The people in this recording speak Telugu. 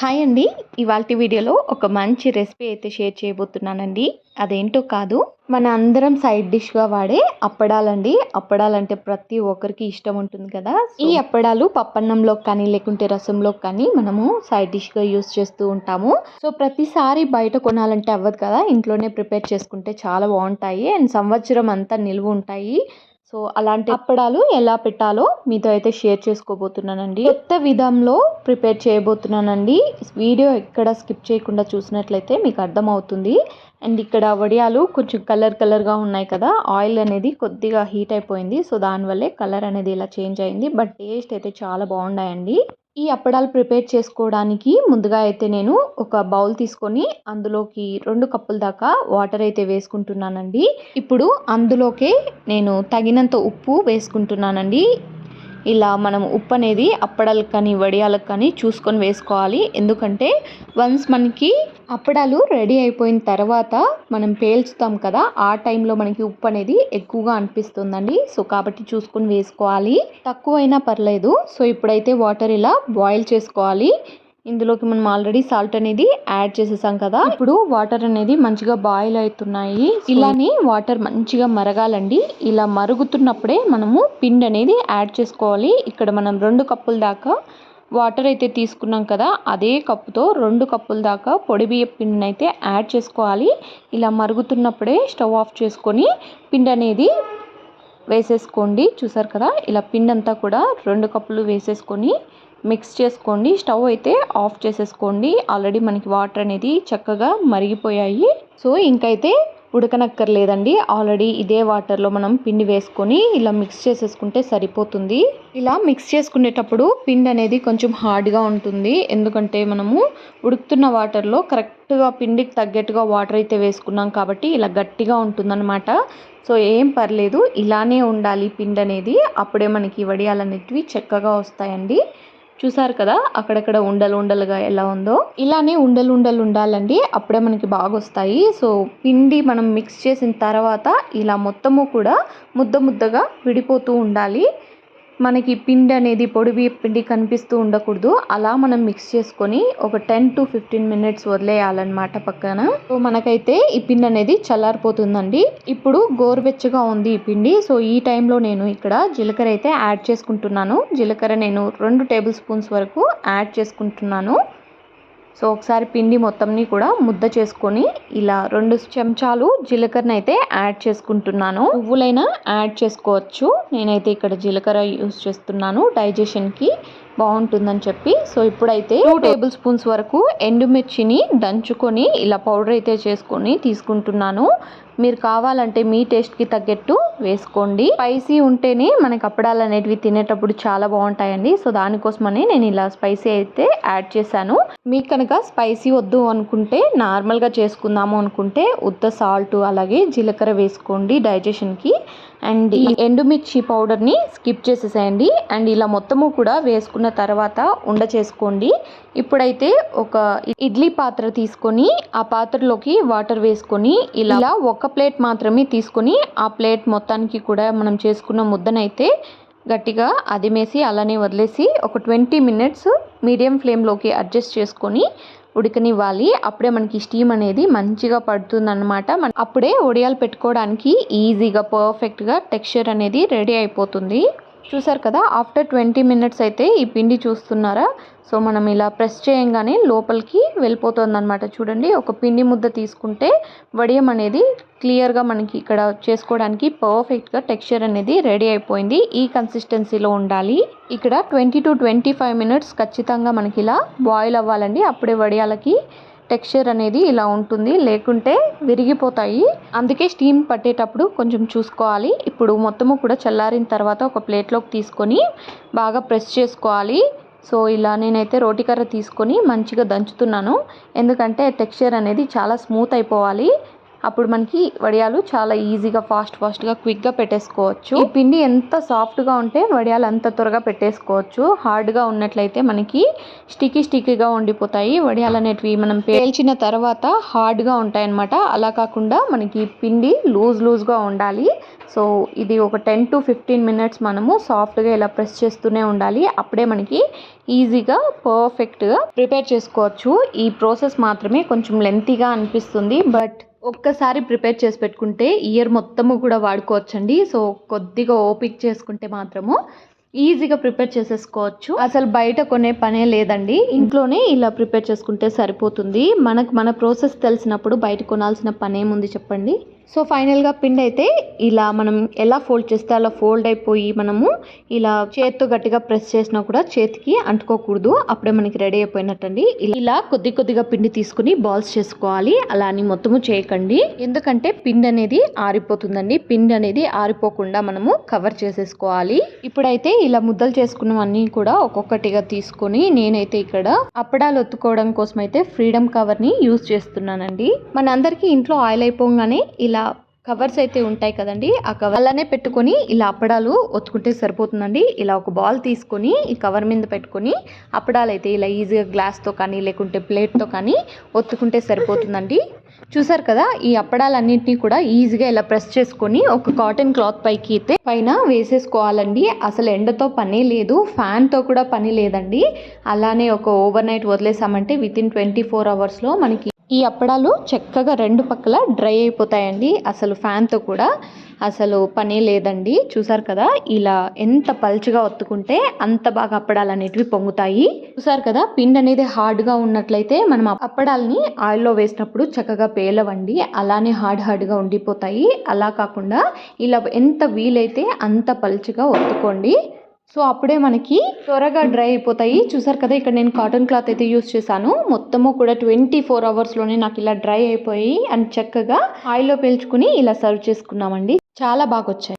హాయ్ అండి. ఇవాళ వీడియోలో ఒక మంచి రెసిపీ అయితే షేర్ చేయబోతున్నానండి. అదేంటో కాదు మన అందరం సైడ్ డిష్గా వాడే అప్పడాలండి. అప్పడాలంటే ప్రతి ఒక్కరికి ఇష్టం ఉంటుంది కదా. ఈ అప్పడాలు పప్పన్నంలో కానీ లేకుంటే రసంలో కానీ మనము సైడ్ డిష్గా యూస్ చేస్తూ ఉంటాము. సో ప్రతిసారి బయట కొనాలంటే అవ్వదు కదా. ఇంట్లోనే ప్రిపేర్ చేసుకుంటే చాలా బాగుంటాయి. అండ్ సంవత్సరం అంతా నిల్వ ఉంటాయి. సో అలాంటి అప్పడాలు ఎలా పెట్టాలో మీతో అయితే షేర్ చేసుకోబోతున్నానండి. కొత్త విధంలో ప్రిపేర్ చేయబోతున్నానండి. వీడియో ఎక్కడ స్కిప్ చేయకుండా చూసినట్లయితే మీకు అర్థమవుతుంది. అండ్ ఇక్కడ వడియాలు కొంచెం కలర్ కలర్గా ఉన్నాయి కదా ఆయిల్ అనేది కొద్దిగా హీట్ అయిపోయింది. సో దానివల్లే కలర్ అనేది ఇలా చేంజ్ అయింది. బట్ టేస్ట్ అయితే చాలా బాగున్నాయండి. ఈ అప్పడాలు ప్రిపేర్ చేసుకోవడానికి ముందుగా అయితే నేను ఒక బౌల్ తీసుకొని అందులోకి రెండు కప్పుల దాకా వాటర్ అయితే వేసుకుంటున్నానండి. ఇప్పుడు అందులోకే నేను తగినంత ఉప్పు వేసుకుంటున్నానండి. ఇలా మనం ఉప్పు అనేది అప్పడాలకు కానీ వడియాలకు కానీ చూసుకొని వేసుకోవాలి. ఎందుకంటే వన్స్ మనకి అప్పడాలు రెడీ అయిపోయిన తర్వాత మనం పేల్చుతాం కదా ఆ టైంలో మనకి ఉప్పు అనేది ఎక్కువగా అనిపిస్తుందండి. సో కాబట్టి చూసుకొని వేసుకోవాలి. తక్కువైనా పర్లేదు. సో ఇప్పుడైతే వాటర్ ఇలా బాయిల్ చేసుకోవాలి. ఇందులోకి మనం ఆల్రెడీ సాల్ట్ అనేది యాడ్ చేసేసాం కదా. ఇప్పుడు వాటర్ అనేది మంచిగా బాయిల్ అవుతున్నాయి. ఇలానే వాటర్ మంచిగా మరగాలండి. ఇలా మరుగుతున్నప్పుడే మనము పిండి అనేది యాడ్ చేసుకోవాలి. ఇక్కడ మనం రెండు కప్పుల దాకా వాటర్ అయితే తీసుకున్నాం కదా అదే కప్పుతో రెండు కప్పుల దాకా పొడి బియ్య పిండిని అయితే యాడ్ చేసుకోవాలి. ఇలా మరుగుతున్నప్పుడే స్టవ్ ఆఫ్ చేసుకొని పిండి అనేది వేసేసుకోండి. చూసారు కదా ఇలా పిండి అంతా కూడా రెండు కప్పులు వేసేసుకొని మిక్స్ చేసుకోండి. స్టవ్ అయితే ఆఫ్ చేసేసుకోండి. ఆల్రెడీ మనకి వాటర్ అనేది చక్కగా మరిగిపోయాయి. సో ఇంకైతే ఉడకనక్కర్లేదండి. ఆల్రెడీ ఇదే వాటర్లో మనం పిండి వేసుకొని ఇలా మిక్స్ చేసేసుకుంటే సరిపోతుంది. ఇలా మిక్స్ చేసుకునేటప్పుడు పిండి అనేది కొంచెం హార్డ్గా ఉంటుంది. ఎందుకంటే మనము ఉడుకుతున్న వాటర్లో కరెక్ట్గా పిండికి తగ్గట్టుగా వాటర్ అయితే వేసుకున్నాం కాబట్టి ఇలా గట్టిగా ఉంటుందన్నమాట. సో ఏం పర్లేదు. ఇలానే ఉండాలి పిండి అనేది. అప్పుడే మనకి వడియాలు అనేటివి చక్కగా వస్తాయండి. చూసారు కదా అక్కడక్కడ ఉండలు ఉండలుగా ఎలా ఉందో? ఇలానే ఉండలు ఉండలు ఉండాలండి. అప్పుడే మనకి బాగా వస్తాయి సో పిండి మనం మిక్స్ చేసిన తర్వాత ఇలా మొత్తము కూడా ముద్ద ముద్దగా విడిపోతూ ఉండాలి. మనకి పిండి అనేది పొడివి పిండి కనిపిస్తూ ఉండకూడదు. అలా మనం మిక్స్ చేసుకొని ఒక టెన్ టు ఫిఫ్టీన్ మినిట్స్ వదిలేయాలన్నమాట పక్కన. సో మనకైతే ఈ పిండి అనేది చల్లారిపోతుందండి. ఇప్పుడు గోరువెచ్చగా ఉంది ఈ పిండి. సో ఈ టైంలో నేను ఇక్కడ జీలకర్ర అయితే యాడ్ చేసుకుంటున్నాను. జీలకర్ర నేను రెండు టేబుల్ స్పూన్స్ వరకు యాడ్ చేసుకుంటున్నాను. సో ఒకసారి పిండి మొత్తంని కూడా ముద్ద చేసుకొని ఇలా రెండు చెంచాలు జీలకర్రని అయితే యాడ్ చేసుకుంటున్నాను. నువ్వులైనా యాడ్ చేసుకోవచ్చు. నేనైతే ఇక్కడ జీలకర్ర యూస్ చేస్తున్నాను డైజెషన్కి. బాగుంటుందని చెప్పి. సో ఇప్పుడైతే టూ టేబుల్ స్పూన్స్ వరకు ఎండుమిర్చిని దంచుకొని ఇలా పౌడర్ అయితే చేసుకొని తీసుకుంటున్నాను. మీరు కావాలంటే మీ టేస్ట్కి తగ్గట్టు వేసుకోండి. స్పైసీ ఉంటేనే మనకి అప్పడాలు అనేటివి తినేటప్పుడు చాలా బాగుంటాయండి. సో దానికోసమని నేను ఇలా స్పైసీ అయితే యాడ్ చేశాను. మీకు కనుక స్పైసీ వద్దు అనుకుంటే నార్మల్గా చేసుకుందాము అనుకుంటే ఉత్త సాల్ట్ అలాగే జీలకర్ర వేసుకోండి డైజెషన్కి అండ్ ఈ ఎండుమిర్చి పౌడర్ని స్కిప్ చేసేసేయండి. అండ్ ఇలా మొత్తము కూడా వేసుకున్న తర్వాత ఉండ చేసుకోండి. ఇప్పుడైతే ఒక ఇడ్లీ పాత్ర తీసుకొని ఆ పాత్రలోకి వాటర్ వేసుకొని ఇలా ఒక ప్లేట్ మాత్రమే తీసుకొని ఆ ప్లేట్ మొత్తానికి కూడా మనం చేసుకున్న ముద్దనైతే గట్టిగా అదిమేసి అలానే వదిలేసి ఒక ట్వంటీ మినిట్స్ మీడియం ఫ్లేమ్లోకి అడ్జస్ట్ చేసుకొని ఉడకనివ్వాలి. అప్పుడే మనకి స్టీమ్ అనేది మంచిగా పడుతుంది అనమాట అప్పుడే ఒడియాలు పెట్టుకోవడానికి ఈజీగా పర్ఫెక్ట్గా టెక్స్చర్ అనేది రెడీ అయిపోతుంది. చూసారు కదా ఆఫ్టర్ ట్వంటీ మినిట్స్ అయితే ఈ పిండి చూస్తున్నారా? సో మనం ఇలా ప్రెస్ చేయంగానే లోపలికి వెళ్ళిపోతుందన్నమాట. చూడండి ఒక పిండి ముద్ద తీసుకుంటే వడియం అనేది క్లియర్గా మనకి ఇక్కడ చేసుకోవడానికి పర్ఫెక్ట్గా టెక్స్చర్ అనేది రెడీ అయిపోయింది. ఈ కన్సిస్టెన్సీలో ఉండాలి. ఇక్కడ twenty to twenty five minutes ఖచ్చితంగా మనకి ఇలా బాయిల్ అవ్వాలండి. అప్పుడే వడియాలకి టెక్స్చర్ అనేది ఇలా ఉంటుంది. లేకుంటే విరిగిపోతాయి. అందుకే స్టీమ్ పట్టేటప్పుడు కొంచెం చూసుకోవాలి. ఇప్పుడు మొత్తము కూడా చల్లారిన తర్వాత ఒక ప్లేట్లోకి తీసుకొని బాగా ప్రెస్ చేసుకోవాలి. సో ఇలా నేనైతే రోటి కర్ర తీసుకొని మంచిగా దంచుతున్నాను. ఎందుకంటే టెక్స్చర్ అనేది చాలా స్మూత్ అయిపోవాలి. అప్పుడు మనకి వడియాలు చాలా ఈజీగా ఫాస్ట్ ఫాస్ట్గా క్విక్గా పెట్టేసుకోవచ్చు. ఈ పిండి ఎంత సాఫ్ట్గా ఉంటే వడియాలు అంత త్వరగా పెట్టేసుకోవచ్చు. హార్డ్గా ఉన్నట్లయితే మనకి స్టికీ స్టికీగా ఉండిపోతాయి. వడియాలు అనేటివి మనం పేల్చిన తర్వాత హార్డ్గా ఉంటాయన్నమాట. అలా కాకుండా మనకి పిండి లూజ్ లూజ్గా ఉండాలి. సో ఇది ఒక టెన్ టు ఫిఫ్టీన్ మినిట్స్ మనము సాఫ్ట్గా ఇలా ప్రెస్ చేస్తూనే ఉండాలి. అప్పుడే మనకి ఈజీగా పర్ఫెక్ట్గా ప్రిపేర్ చేసుకోవచ్చు. ఈ ప్రాసెస్ మాత్రమే కొంచెం లెంతీగా అనిపిస్తుంది. బట్ ఒక్కసారి ప్రిపేర్ చేసి పెట్టుకుంటే ఇయర్ మొత్తము కూడా వాడుకోవచ్చండి. సో కొద్దిగా ఓపిక చేసుకుంటే మాత్రము ఈజీగా ప్రిపేర్ చేసేసుకోవచ్చు. అసలు బయట కొనే పనే లేదండి. ఇంట్లోనే ఇలా ప్రిపేర్ చేసుకుంటే సరిపోతుంది. మనకు మన ప్రాసెస్ తెలిసినప్పుడు బయట కొనాల్సిన పనేముంది చెప్పండి? సో ఫైనల్గా పిండి అయితే ఇలా మనం ఎలా ఫోల్డ్ చేస్తే అలా ఫోల్డ్ అయిపోయి మనము ఇలా చేతితో గట్టిగా ప్రెస్ చేసినా కూడా చేతికి అంటుకోకూడదు. అప్పుడే మనకి రెడీ అయిపోయినట్టండి. ఇలా కొద్ది కొద్దిగా పిండి తీసుకుని బాల్స్ చేసుకోవాలి. అలా అని మొత్తము చేయకండి. ఎందుకంటే పిండి అనేది ఆరిపోతుందండి. పిండి అనేది ఆరిపోకుండా మనము కవర్ చేసేసుకోవాలి. ఇప్పుడైతే ఇలా ముద్దలు చేసుకున్నవన్నీ కూడా ఒక్కొక్కటిగా తీసుకొని నేనైతే ఇక్కడ అప్పడాలు ఒత్తుకోవడం కోసం అయితే ఫ్రీడమ్ కవర్ని యూజ్ చేస్తున్నానండి. మనందరికీ ఇంట్లో ఆయిల్ అయిపోగానే ఇలా ఇలా కవర్స్ అయితే ఉంటాయి కదండి ఆ కవర్ అలానే పెట్టుకొని ఇలా అప్పడాలు ఒత్తుకుంటే సరిపోతుందండి. ఇలా ఒక బాల్ తీసుకొని ఈ కవర్ మీద పెట్టుకొని అప్పడాలు అయితే ఇలా ఈజీగా గ్లాస్తో కానీ లేకుంటే ప్లేట్తో కానీ ఒత్తుకుంటే సరిపోతుందండి. చూసారు కదా ఈ అప్పడాలన్నింటినీ కూడా ఈజీగా ఇలా ప్రెస్ చేసుకొని ఒక కాటన్ క్లాత్ పైకి అయితే పైన వేసేసుకోవాలండి. అసలు ఎండతో పని లేదు ఫ్యాన్తో కూడా పని లేదండి. అలానే ఒక ఓవర్ నైట్ వదిలేసామంటే విత్ ఇన్ ట్వంటీ ఫోర్ అవర్స్లో మనకి ఈ అప్పడాలు చక్కగా రెండు పక్కల డ్రై అయిపోతాయండి. అసలు ఫ్యాన్తో కూడా. అసలు పని లేదండి. చూసారు కదా ఇలా ఎంత పలుచగా ఒత్తుకుంటే అంత బాగా అప్పడాలు అనేటివి పొంగుతాయి. చూసారు కదా పిండి అనేది హార్డ్గా ఉన్నట్లయితే మనం అప్పడాలని ఆయిల్లో వేసినప్పుడు చక్కగా పేలవండి. అలానే హార్డ్ హార్డ్గా ఉండిపోతాయి. అలా కాకుండా ఇలా ఎంత వీలైతే అంత పలుచగా ఒత్తుకోండి. సో అప్పుడే మనకి త్వరగా డ్రై అయిపోతాయి. చూసారు కదా ఇక్కడ నేను కాటన్ క్లాత్ అయితే యూస్ చేశాను. మొత్తము కూడా ట్వంటీ ఫోర్ అవర్స్లోనే నాకు ఇలా డ్రై అయిపోయి అండ్ చక్కగా ఆయిల్లో పేల్చుకుని ఇలా సర్వ్ చేసుకున్నామండి. చాలా బాగా వచ్చాయి